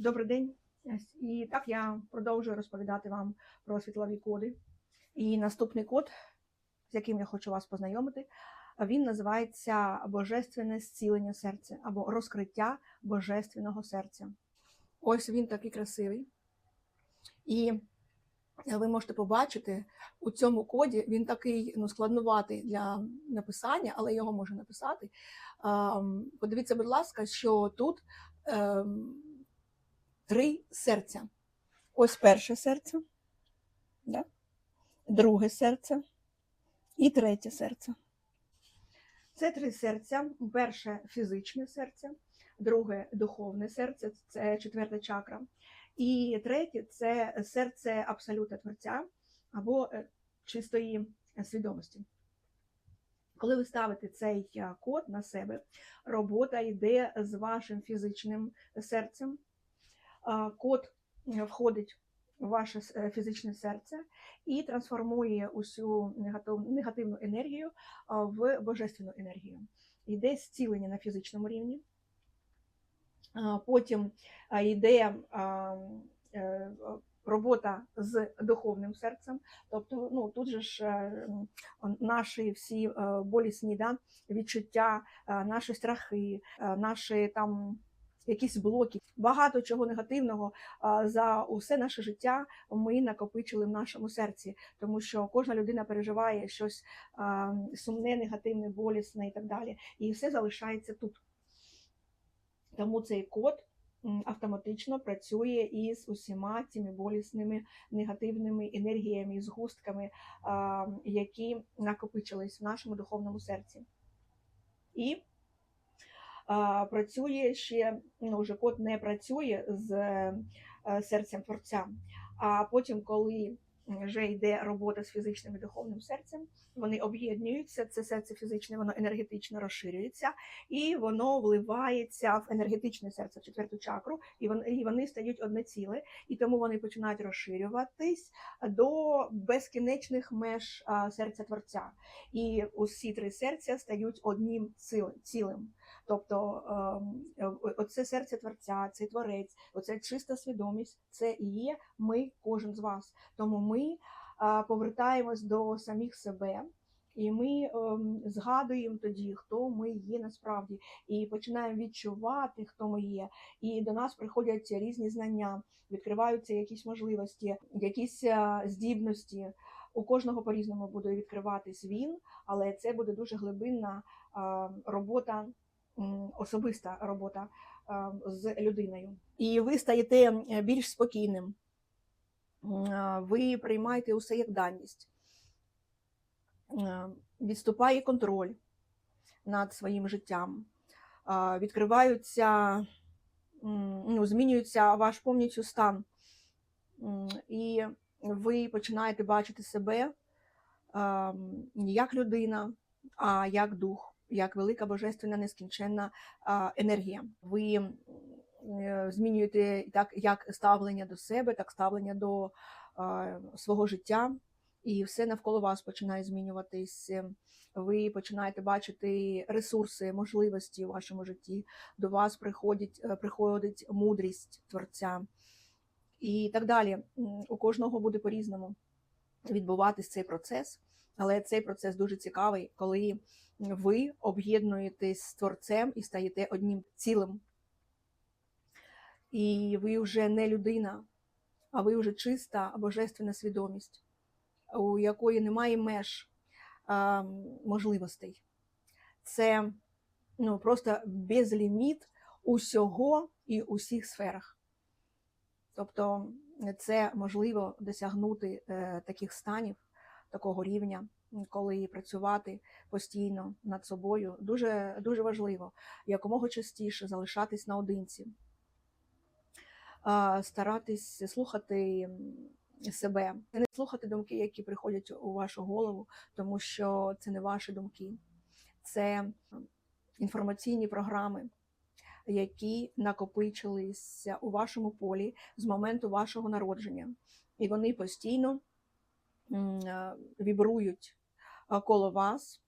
Добрий день. І так я продовжую розповідати вам про світлові коди. І наступний код, з яким я хочу вас познайомити, він називається Божественне зцілення серця або розкриття божественного серця. Ось він такий красивий. І ви можете побачити у цьому коді він такий ну, складнуватий для написання, але його можна написати. Подивіться, будь ласка, що тут ем, три серця. Ось перше серце, да? друге серце і третє серце. Це три серця. Перше фізичне серце, друге духовне серце, це четверта чакра. І третє це серце абсолюта творця або е, чистої свідомості. Коли ви ставите цей е, код на себе, робота йде з вашим фізичним серцем. Код е, входить в ваше е, фізичне серце і трансформує усю негативну енергію в божественну енергію. Йде зцілення на фізичному рівні. Потім йде е, робота з духовним серцем. Тобто, ну тут же ж наші всі болісні да, відчуття, наші страхи, наші там. Якісь блоки, багато чого негативного за усе наше життя ми накопичили в нашому серці, тому що кожна людина переживає щось сумне, негативне, болісне і так далі, і все залишається тут. Тому цей код автоматично працює із усіма цими болісними негативними енергіями згустками, які накопичились в нашому духовному серці. І працює ще, ну вже код не працює з е, серцем творця. А потім, коли вже йде робота з фізичним і духовним серцем, вони об'єднуються. Це серце фізичне, воно енергетично розширюється, і воно вливається в енергетичне серце, в четверту чакру, і вони, і вони стають одне ціле, і тому вони починають розширюватись до безкінечних меж серця творця. І усі три серця стають одним цілим. Тобто ем, оце серце творця, цей творець, оце чиста свідомість, це і є ми, кожен з вас. Тому ми повертаємось до самих себе. І ми ем, згадуємо тоді, хто ми є насправді, і починаємо відчувати, хто ми є. І до нас приходять різні знання, відкриваються якісь можливості, якісь е, здібності. У кожного по-різному буде відкриватись він, але це буде дуже глибинна е, робота, особиста робота з людиною. І ви стаєте більш спокійним. Ви приймаєте усе як даність. Відступає контроль над своїм життям. Відкриваються, ну, змінюється ваш повністю стан. І ви починаєте бачити себе не як людина, а як дух, як велика божественна нескінченна енергія. Ви е, змінюєте так як ставлення до себе, так ставлення до свого життя, і все навколо вас починає змінюватись. Ви починаєте бачити ресурси, можливості у вашому житті. До вас приходить, е, приходить мудрість творця і так далі. У кожного буде по-різному відбуватись цей процес, але цей процес дуже цікавий, коли ви об'єднуєтесь з творцем і стаєте одним цілим. І ви вже не людина, а ви вже чиста божественна свідомість, у якої немає меж а, можливостей. Це ну, просто безліміт усього і усіх сферах. Тобто це можливо досягнути е, таких станів, такого рівня, коли працювати постійно над собою дуже, дуже важливо якомога частіше залишатись наодинці, старатись слухати себе, не слухати думки, які приходять у вашу голову, тому що це не ваші думки, це інформаційні програми, які накопичилися у вашому полі з моменту вашого народження, і вони постійно е, вібрують коло вас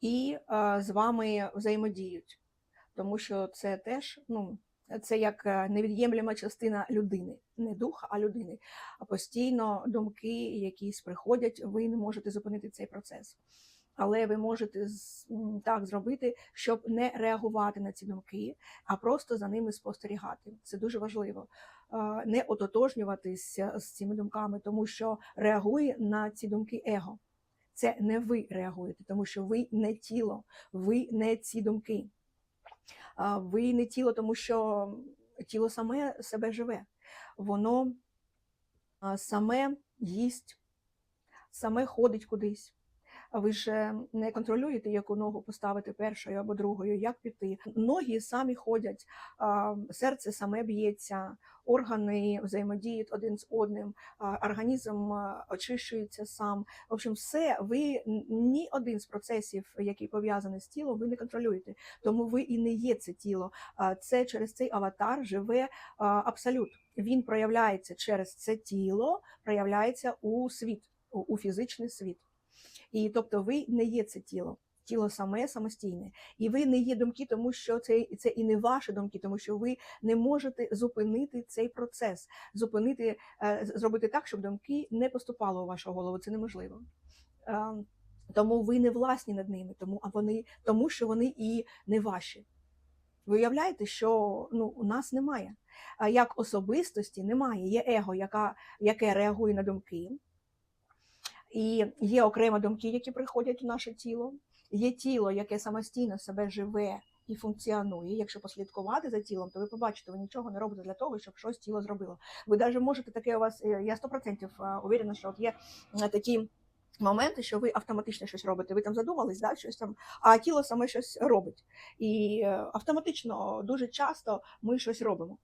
і з вами взаємодіють, тому що це теж ну, це як е, невід'ємлема частина людини, не духа, а людини. А постійно думки якісь приходять, ви не можете зупинити цей процес. Але ви можете так зробити, щоб не реагувати на ці думки, а просто за ними спостерігати. Це дуже важливо. Не ототожнюватися з цими думками, тому що реагує на ці думки его. Це не ви реагуєте, тому що ви не тіло, ви не ці думки. Ви не тіло, тому що тіло саме себе живе. Воно саме їсть, саме ходить кудись. Ви ж е, не контролюєте, яку ногу поставити першою або другою, як піти. Ноги самі ходять, серце саме б'ється, органи взаємодіють один з одним, організм очищується сам. В общем, все ви ні один з процесів, який пов'язаний з тілом, ви не контролюєте. Тому ви і не є це тіло. Це через цей аватар живе абсолют. Він проявляється через це тіло, проявляється у світ, у фізичний світ. І тобто ви не є це тіло. Тіло саме самостійне, і ви не є думки, тому що це, це і не ваші думки, тому що ви не можете зупинити цей процес, зупинити, е, зробити так, щоб думки не поступали у вашу голову. Це неможливо. Е, Тому ви не власні над ними, тому а вони тому, що вони і не ваші. Ви уявляєте, що ну у нас немає. Як особистості немає. Є его, яка, яке реагує на думки, і є окремо думки, які приходять у наше тіло. Є тіло, яке самостійно себе живе і функціонує. Якщо послідкувати за тілом, то ви побачите, ви нічого не робите для того, щоб щось тіло зробило. Ви навіть можете таке у вас, е, я 100% е, уверена, що от є е, такі моменти, що ви автоматично щось робите. Ви там задумались, да, щось там, а тіло саме щось робить. І автоматично дуже часто ми щось робимо.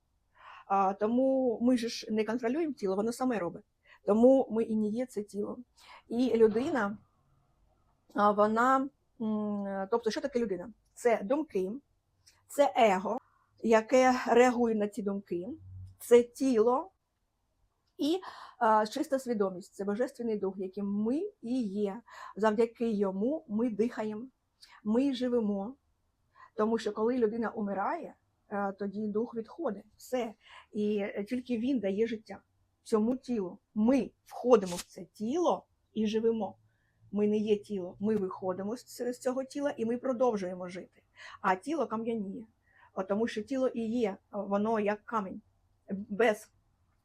А, тому ми ж не контролюємо тіло, воно саме робить. Тому ми і не є це тіло. І людина, вона, тобто, що таке людина? Це думки, це его, яке реагує на ці думки, це тіло і а, чиста свідомість, це божественний дух, яким ми і є. Завдяки йому ми дихаємо, ми живемо. Тому що коли людина умирає, тоді дух відходить. Все. І тільки він дає життя цьому тілу. Ми входимо в це тіло і живемо. Ми не є тіло. Ми виходимо з цього тіла і ми продовжуємо жити. А тіло кам'яніє. Тому що тіло і є, воно як камінь. Без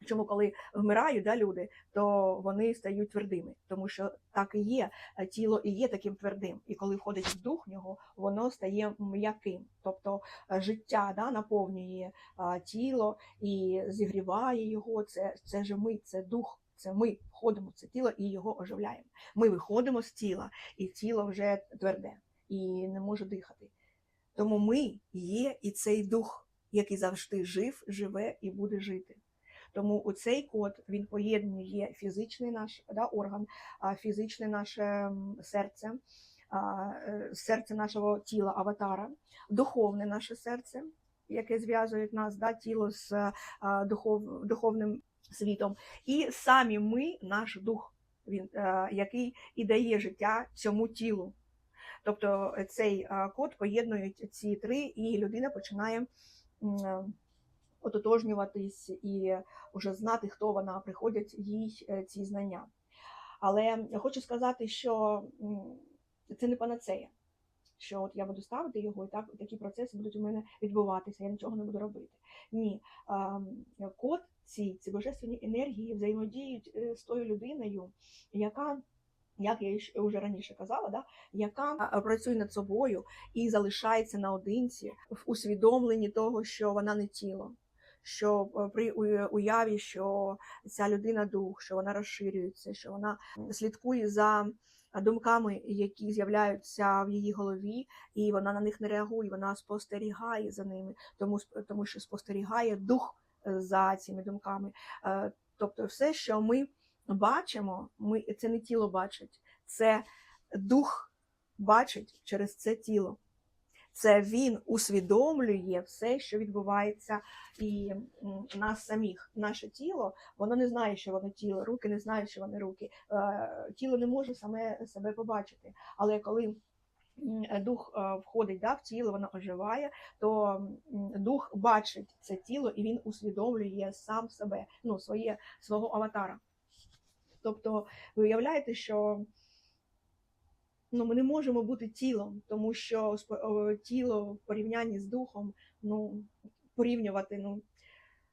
Чому, коли вмирають да, люди, то вони стають твердими, тому що так і є, е, тіло і є таким твердим. І коли входить в дух нього, воно стає м'яким. Тобто е, життя да, наповнює а, тіло і зігріває його. Це, це же ми, це дух, це ми входимо в це тіло і його оживляємо. Ми виходимо з тіла, і тіло вже тверде і не може дихати. Тому ми є і цей дух, який завжди жив, живе і буде жити. Тому у цей код він поєднує фізичний наш да, орган, фізичне наше серце, е, серце нашого тіла, аватара, духовне наше серце, яке зв'язує нас да, тіло з духов, духовним світом, і самі ми, наш дух, він, е, який і дає життя цьому тілу. Тобто цей код поєднують ці три, і людина починає. Ототожнюватись і вже знати, хто вона, приходять їй е, ці знання. Але хочу сказати, що це не панацея. Що от я буду ставити його, і так такі процеси будуть у мене відбуватися, я нічого не буду робити. Ні, код ці, ці божественні енергії взаємодіють е, з тою людиною, яка, як я вже раніше казала, да, яка працює над собою і залишається наодинці в усвідомленні того, що вона не тіло. Що е, при уяві, що ця людина дух, що вона розширюється, що вона слідкує за думками, які з'являються в її голові, і вона на них не реагує, вона спостерігає за ними, тому, тому що спостерігає дух е, за цими думками. Е, Тобто, все, що ми бачимо, ми, це не тіло бачить, це дух бачить через це тіло. Це він усвідомлює все, що відбувається і нас самих. Наше тіло, воно не знає, що воно тіло, руки не знають, що вони руки. Е, Тіло не може саме себе побачити. Але коли дух е, входить да, в тіло, воно оживає, то дух бачить це тіло і він усвідомлює сам себе, ну, своє, свого аватара. Тобто, ви уявляєте, що ну, ми не можемо бути тілом, тому що тіло в порівнянні з духом, ну, порівнювати, ну,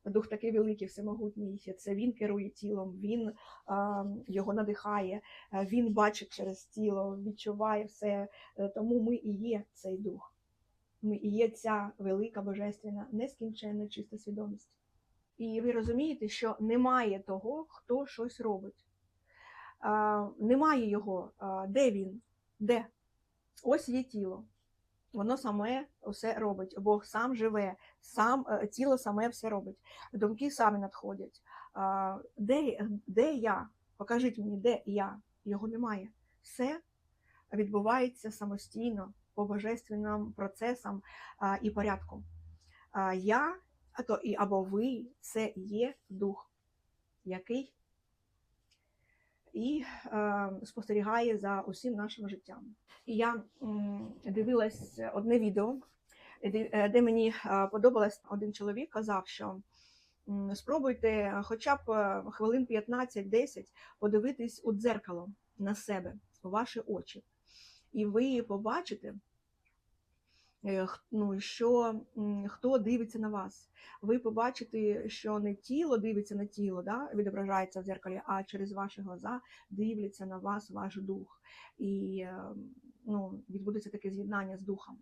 дух такий великий, всемогутній, це він керує тілом, він а, його надихає, він бачить через тіло, відчуває все. Е, Тому ми і є цей дух. Ми і є ця велика божественна, нескінченна чиста свідомість. І ви розумієте, що немає того, хто щось робить. А, немає його. А, де він? Де? Ось є тіло. Воно саме все робить. Бог сам живе, сам е, тіло саме все робить. Думки самі надходять. Де, де я? Покажіть мені, де я? Його немає. Все відбувається самостійно по божественним процесам і порядку. Я а то і або ви це є дух, який і е, спостерігає за усім нашим життям. І я дивилась одне відео, де, е, мені е, подобалось один чоловік казав, що спробуйте хоча б е, хвилин 15-10 подивитись у дзеркало на себе, у ваші очі, і ви побачите. Е, Ну, що хто дивиться на вас, ви побачите, що не тіло дивиться на тіло, да, відображається в дзеркалі, а через ваші глаза дивляться на вас ваш дух. І е, ну, відбудеться таке з'єднання з духом.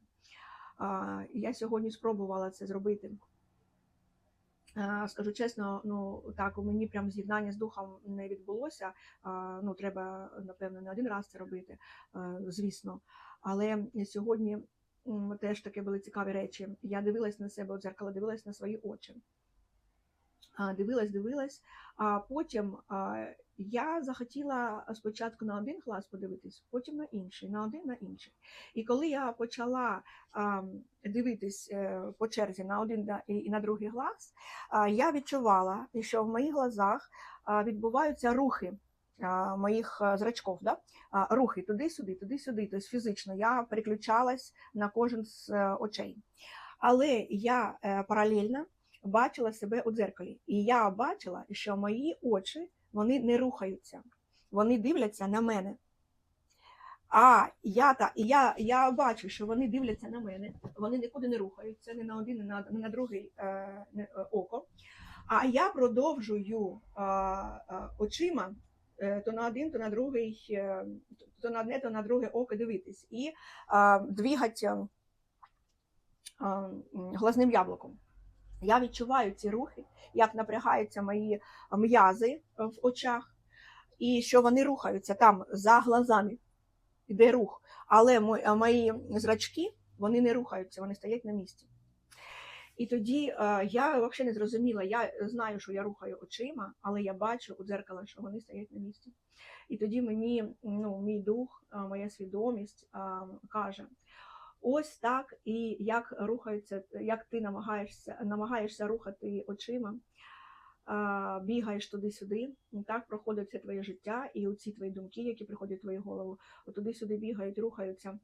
Я сьогодні спробувала це зробити. Скажу чесно, ну так у мені прям з'єднання з духом не відбулося. Ну, треба, напевно, не один раз це робити, е, звісно. Але сьогодні теж таке були цікаві речі. Я дивилась на себе у дзеркало, дивилась на свої очі. Дивилась, дивилась, а потім я захотіла спочатку на один глаз подивитись, потім на інший, на один, на інший. І коли я почала дивитись е, по черзі на один і на другий глаз, я відчувала, що в моїх глазах відбуваються рухи моїх а, зрачков, да? рухи туди-сюди, туди-сюди. Тобто фізично я переключалась на кожен з е, очей. Але я е, паралельно бачила себе у дзеркалі. І я бачила, що мої очі вони не рухаються, вони дивляться на мене. А я та я, я бачу, що вони дивляться на мене, вони нікуди не рухаються, ні на один, ні на, ні на другий е, не- е, око. А я продовжую е, е, очима е, то на один, то на другий, е, то на одне, то на друге око дивитись і е, двігати е, е, глазним яблуком. Я відчуваю ці рухи, як напрягаються мої м'язи в очах, і що вони рухаються там за глазами. Іде рух. Але мо- мої зрачки вони не рухаються, вони стоять на місці. І тоді е, я взагалі не зрозуміла. Я знаю, що я рухаю очима, але я бачу у дзеркало, що вони стоять на місці. І тоді мені ну, мій дух, е, моя свідомість е, каже: ось так, і як рухаються, як ти намагаєшся, намагаєшся рухати очима, бігаєш туди-сюди, так проходить все твоє життя, і оці твої думки, які приходять в твою голову, туди-сюди бігають, рухаються.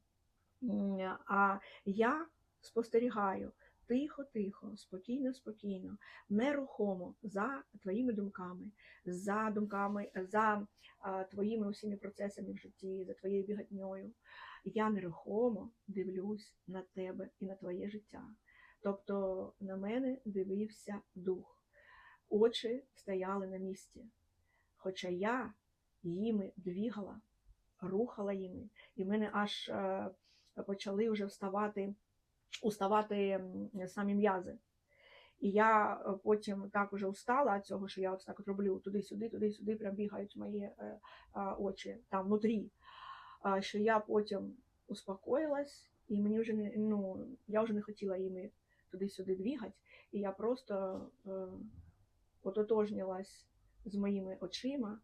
А я спостерігаю тихо, тихо, спокійно, спокійно, нерухомо за твоїми думками, за думками, за а, твоїми усіми процесами в житті, за твоєю бігатньою. Я нерухомо дивлюсь на тебе і на твоє життя. Тобто на мене дивився дух очі стояли на місці. Хоча я їми двігала, рухала їми, і в мене аж е, почали вже вставати, уставати самі м'язи. І я е, потім так уже устала від цього, що я ось так роблю туди-сюди, туди-сюди, прям бігають мої е, е, очі там внутрі. Що я потім успокоїлась, і мені вже не ну, я вже не хотіла їми туди-сюди двігати, і я просто е, ототожнілась з моїми очима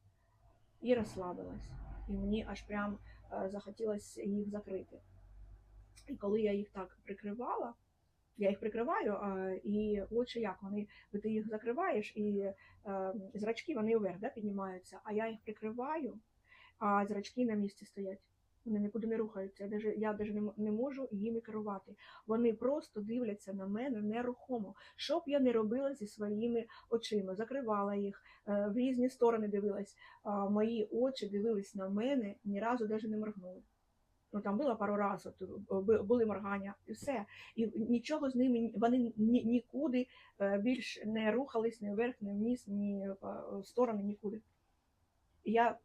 і розслабилась. І мені аж прям захотілося їх закрити. І коли я їх так прикривала, я їх прикриваю, а, і очі як вони, бо ти їх закриваєш, і е, зрачки вони вверх да, піднімаються, а я їх прикриваю, а зрачки на місці стоять. вони нікуди не рухаються. Я я даже не, можу їми керувати. Вони просто дивляться на мене нерухомо. Що б я не робила зі своїми очима, закривала їх, е, в різні сторони дивилась. А мої очі дивились на мене, ні разу навіть не моргнули. Ну там було пару разів, були моргання, і все. І нічого з ними вони ні, нікуди е, більш не рухались ні вверх, ні вниз, ні е, в сторони, нікуди. Я,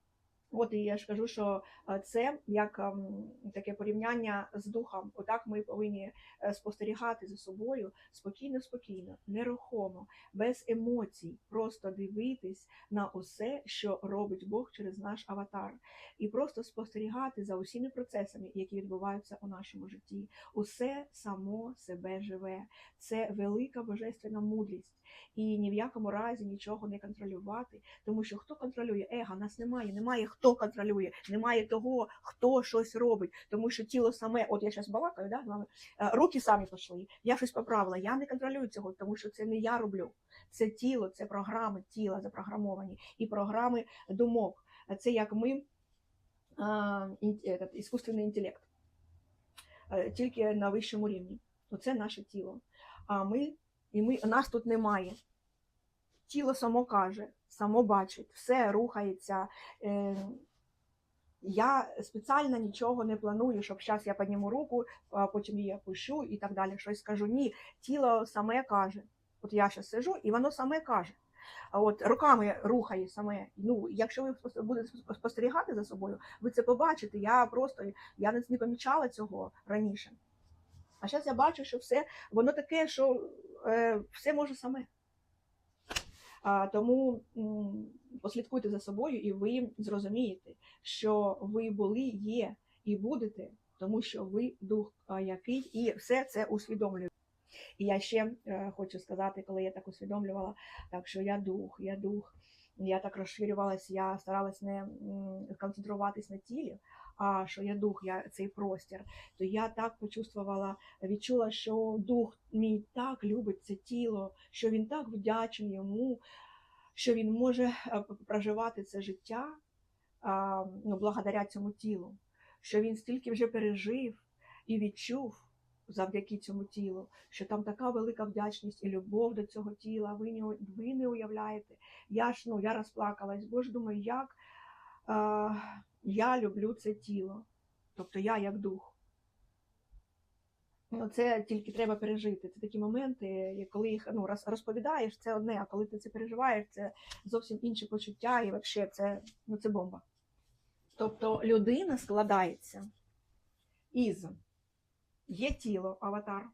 от і я ж кажу, що е, це як ем, таке порівняння з духом. Отак ми повинні е, спостерігати за собою спокійно, спокійно, нерухомо, без емоцій, просто дивитись на усе, що робить Бог через наш аватар, і просто спостерігати за усіми процесами, які відбуваються у нашому житті. Усе само себе живе. Це велика божественна мудрість. І ні в якому разі нічого не контролювати, тому що хто контролює его, нас немає. Немає хто контролює, немає того, хто щось робить. Тому що тіло саме, от я зараз балакаю, да, е, руки самі пішли. Я щось поправила. Я не контролюю цього, тому що це не я роблю. Це тіло, це програми тіла запрограмовані і програми думок. Це як ми этот, іскусственний інтелект, Е, тільки на вищому рівні. Оце наше тіло. А ми, і ми, нас тут немає. Тіло само каже, само бачить, все рухається. Е, я спеціально нічого не планую, щоб зараз я підніму руку, потім її опущу і так далі. Щось скажу. Ні, тіло саме каже. От я зараз сижу, і воно саме каже. А от руками рухає саме. Ну, якщо ви будете спостерігати за собою, ви це побачите. Я просто я не помічала цього раніше. А зараз я бачу, що все воно таке, що е, все може саме. А, тому послідкуйте за собою, і ви зрозумієте, що ви були, є і будете, тому що ви дух, який і все це усвідомлює. І я ще е, хочу сказати, коли я так усвідомлювала, так що я дух, я дух. Я так розширювалася, я старалась не концентруватись на тілі, а що я дух, я цей простір. То я так почувствувала, відчула, що дух мій так любить це тіло, що він так вдячний йому, що він може е, проживати це життя ну, благодаря цьому тілу, що він стільки вже пережив і відчув завдяки цьому тілу, що там така велика вдячність і любов до цього тіла. Ви не, ви не уявляєте. Я ж ну я розплакалась, бо ж думаю, як я люблю це тіло, тобто я як дух. Ну, це тільки треба пережити. Це такі моменти, коли їх ну, роз- розповідаєш, це одне, а коли ти це переживаєш, це зовсім інші почуття, і взагалі це, ну, це бомба. Тобто людина складається із є тіло, аватар,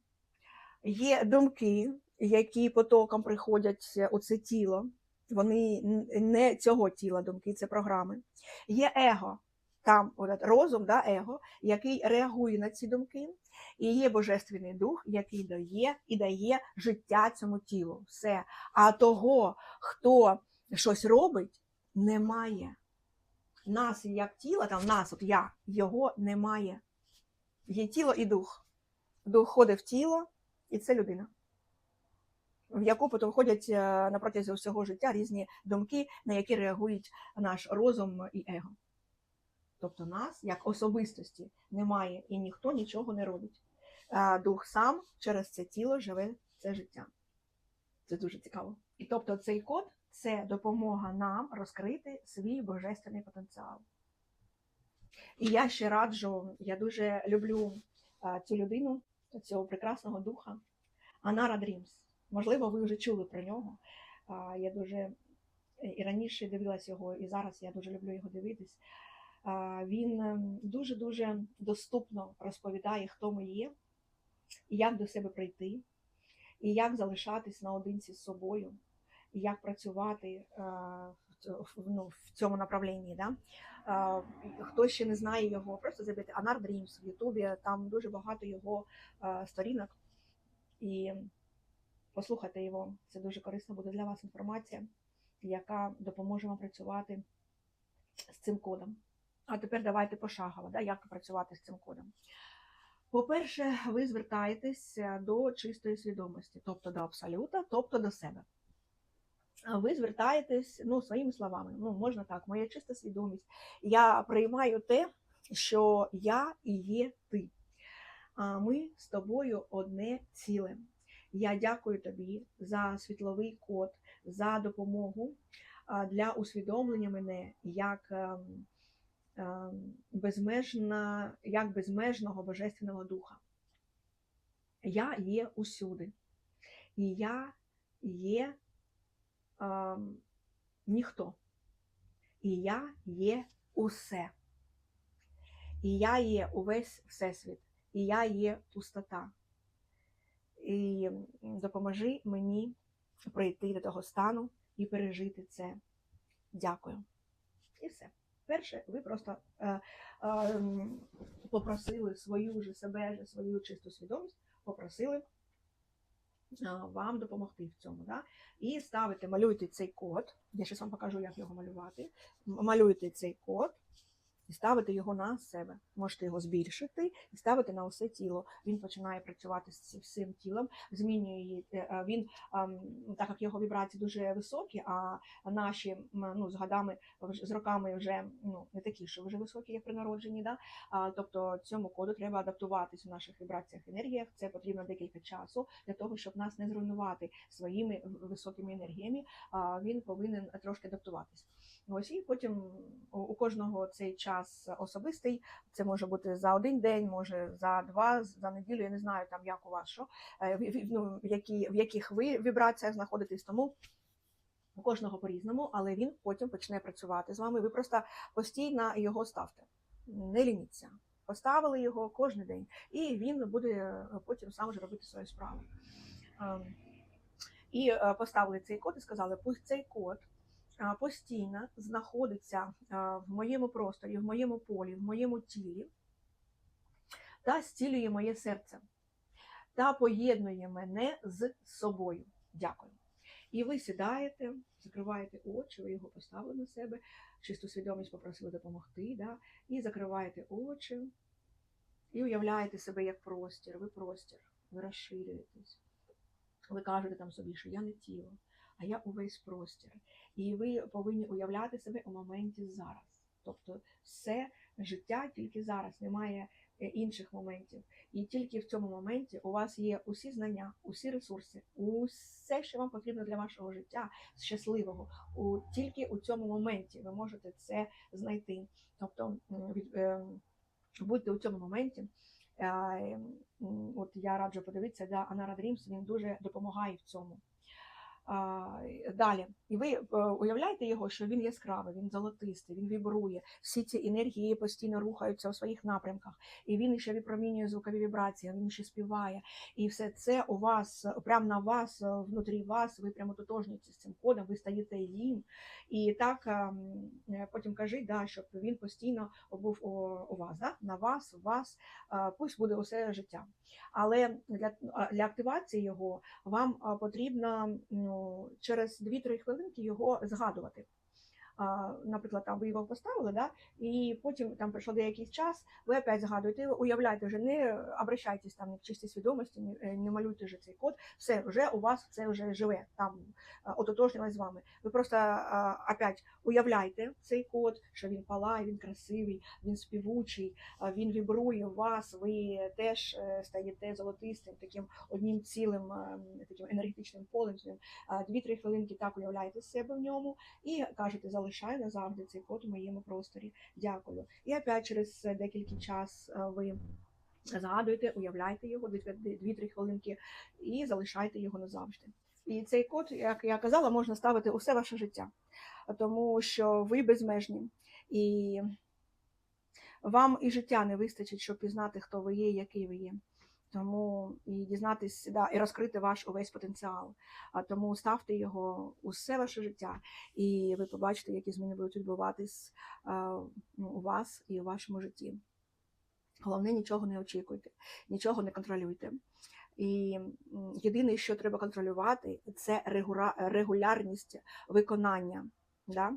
є думки, які потоком приходять у це тіло. Вони не цього тіла думки, це програми. Є его, там розум, да, его, який реагує на ці думки, і є божественний дух, який дає і дає життя цьому тілу. Все. А того, хто щось робить, немає. Нас як тіла, там нас, от я, його немає. Є тіло і дух. Дух ходить в тіло, і це людина, в яку потім входять е, на протязі всього життя різні думки, на які реагують наш розум і его. Тобто нас, як особистості, немає і ніхто нічого не робить. Дух сам через це тіло живе це життя. Це дуже цікаво. І тобто цей код це допомога нам розкрити свій божественний потенціал. І я ще раджу, я дуже люблю цю людину, цього прекрасного духа, Анара Дрімс. Можливо, ви вже чули про нього. Я дуже і раніше дивилась його, і зараз я дуже люблю його дивитись. Він ем, дуже-дуже доступно розповідає, хто ми є, і як до себе прийти, і як залишатись наодинці з собою, і як працювати е, ну, в цьому направлінні. Да? Е, Хто ще не знає його, просто забити Анар Дрімс в Ютубі, там дуже багато його е, сторінок. І послухайте його, це дуже корисна буде для вас інформація, яка допоможе вам працювати з цим кодом. А тепер давайте пошагово, да, як працювати з цим кодом. По-перше, ви звертаєтесь до чистої свідомості, тобто до абсолюта, тобто до себе. Ви звертаєтесь ну, своїми словами. Ну, можна так, моя чиста свідомість. Я приймаю те, що я і є ти. А ми з тобою одне ціле. Я дякую тобі за світловий код, за допомогу для усвідомлення мене як, ем, ем, безмежна, як безмежного божественного духа. Я є усюди. І я є ем, ніхто. І я є усе. І я є увесь всесвіт. І я є пустота. І допоможи мені прийти до того стану і пережити це. Дякую. І все. Перше, ви просто е, е, попросили свою же себе, же, свою чисту свідомість, попросили а, вам допомогти в цьому. Да? І ставите, малюйте цей код. Я зараз вам покажу, як його малювати. М- Малюєте цей код і ставите його на себе. Можете його збільшити і ставити на усе тіло. Він починає працювати з всім тілом, змінює її. е, е, Він, так як його вібрації дуже високі, а наші ну, з годами, з роками вже ну, не такі, що вже високі, як при народженні. Да? Тобто цьому коду треба адаптуватись у наших вібраціях енергіях. Це потрібно декілька часу для того, щоб нас не зруйнувати своїми високими енергіями. Він повинен трошки адаптуватись. Ось і потім у кожного цей час особистий. Це може бути за один день, може за два, за неділю. Я не знаю там, як у вас що, е, ну, які, в яких ви вібраціях знаходитесь. Тому у кожного по-різному, але він потім почне працювати з вами. Ви просто постійно його ставте. Не лініться. Поставили його кожен день, і він буде е, потім сам же робити свою справу. Ем, І е, поставили цей код і сказали, пусть цей код постійно знаходиться в моєму просторі, в моєму полі, в моєму тілі та зцілює моє серце та поєднує мене з собою. Дякую. І ви сідаєте, закриваєте очі, ви його поставили на себе, чисту свідомість попросили допомогти, да? і закриваєте очі, і уявляєте себе як простір, ви простір, ви розширюєтесь. Ви кажете там собі, що я не тіло, а я увесь простір. І ви повинні уявляти себе у моменті зараз. Тобто все життя тільки зараз, немає е, інших моментів. І тільки в цьому моменті у вас є усі знання, усі ресурси, усе, що вам потрібно для вашого життя щасливого. У, тільки у цьому моменті ви можете це знайти. Тобто від, е, будьте у цьому моменті. Е, От я раджу подивитися, да, Анара Дрімс, він дуже допомагає в цьому. Далі, і ви е, уявляєте його, що він яскравий, він золотистий, він вібрує. Всі ці енергії постійно рухаються у своїх напрямках, і він ще випромінює звукові вібрації, він ще співає. І все це у вас, прямо на вас, е, внутрі вас, ви прямо тотожніться з цим кодом, ви стаєте їм. І так ем, е, потім кажіть, да, щоб він постійно був у, вас, да? на вас, у вас, пусть буде усе життя. Але для, для активації його вам потрібно через 2-3 хвилинки його згадувати. Наприклад, там ви його поставили, да? і потім там пройшов деякий час, ви опять згадуєте, уявляйте вже, не обращайтесь там к чистій свідомості, не, е, не малюйте вже цей код. Все, вже у вас це вже живе, там а, ототожнилось з вами. Ви просто опять уявляйте цей код, що він палає, він красивий, він співучий, він вібрує вас, ви теж е, стаєте золотистим, таким одним цілим, е, таким енергетичним полем. Дві-три хвилинки так уявляєте себе в ньому і кажете, залишай назавжди цей код у моєму просторі. Дякую. І опять через декілька час е, ви згадуєте, уявляйте його 2-3 хвилинки і залишайте його назавжди. І цей код, як я казала, можна ставити усе ваше життя, тому що ви безмежні. І вам і життя не вистачить, щоб пізнати, хто ви є, який ви є. Тому і дізнатися да, і розкрити ваш увесь потенціал. А тому ставте його усе ваше життя, і ви побачите, які зміни будуть відбуватись а, ну, у вас і у вашому житті. Головне, нічого не очікуйте, нічого не контролюйте. І єдине, що треба контролювати, це регулярність виконання, да?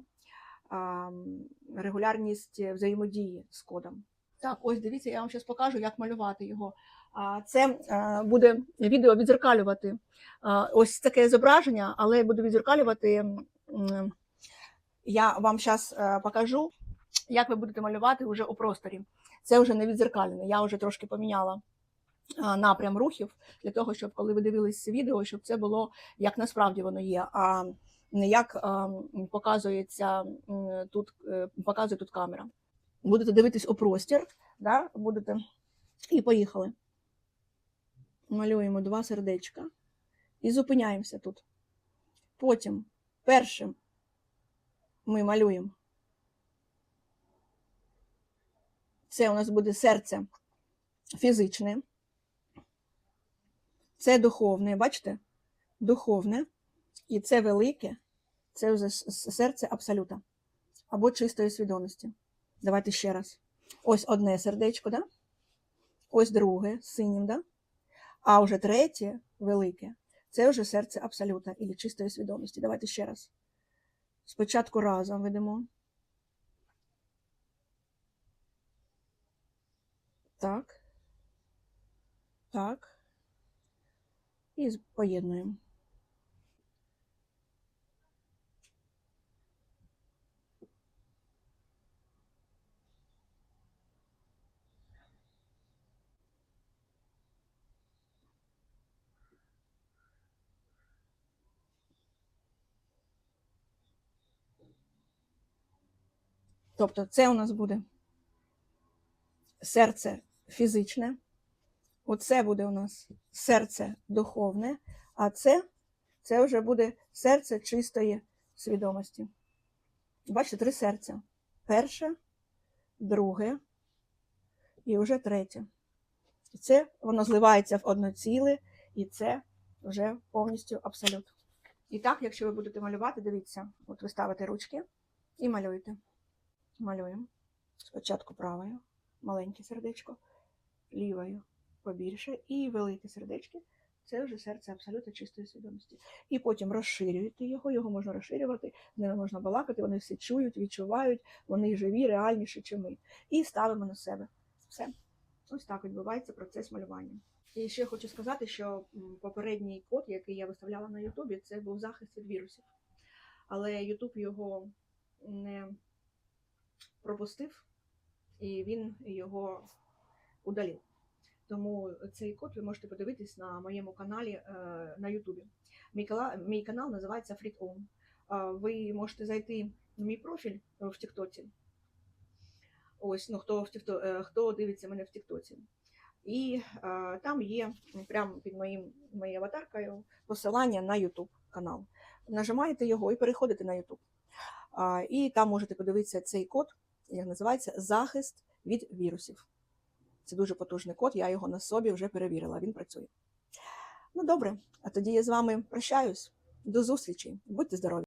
регулярність взаємодії з кодом. Так, ось дивіться, я вам зараз покажу, як малювати його. Це е, буде відео відзеркалювати е, ось таке зображення, але буде відзеркалювати. Я вам зараз покажу, як ви будете малювати вже у просторі. Це вже не відзеркалене. Я вже трошки поміняла напрям рухів для того, щоб коли ви дивились відео, щоб це було як насправді воно є, а не як показується тут, е, показує тут камера. Будете дивитись у простір, да? будете і поїхали. Малюємо два сердечка і зупиняємося тут. Потім першим ми малюємо. Це у нас буде серце фізичне. Це духовне, бачите? Духовне. І це велике, це вже серце абсолюта. Або чистої свідомості. Давайте ще раз. Ось одне сердечко, да? ось друге з синім, да? А вже третє велике це вже серце абсолюта і чистої свідомості. Давайте ще раз. Спочатку разом ведемо. Так. Так. І поєднуємо. Тобто це у нас буде серце фізичне, оце буде у нас серце духовне, а це, це вже буде серце чистої свідомості. Бачите, три серця. Перше, друге і вже третє. І це воно зливається в одно ціле, і це вже повністю абсолют. І так, якщо ви будете малювати, дивіться, от ви ставите ручки і малюєте. Малюємо. Спочатку правою, маленьке сердечко, лівою побільше і велике сердечко. Це вже серце абсолютно чистої свідомості. І потім розширюєте його, його можна розширювати, з ними можна балакати, вони все чують, відчувають, вони живі, реальніші, чи ми. І ставимо на себе. Все. Ось так відбувається процес малювання. І ще хочу сказати, що попередній код, який я виставляла на Ютубі, це був захист від вірусів. Але Ютуб його не пропустив, і він його удалив. Тому цей код ви можете подивитись на моєму каналі е, на Ютубі. Мій, канал називається. Е, Ви можете зайти на мій профіль в Тіктоці. Ось, ну хто в Тікто, е, хто дивиться мене в Тіктоці. І е, там є прямо під моїм моєю аватаркою посилання на YouTube канал. Нажимаєте його і переходите на YouTube. А, і там можете подивитися цей код, як називається захист від вірусів. Це дуже потужний код, я його на собі вже перевірила, він працює. Ну добре, а тоді я з вами прощаюсь. До зустрічі, будьте здорові!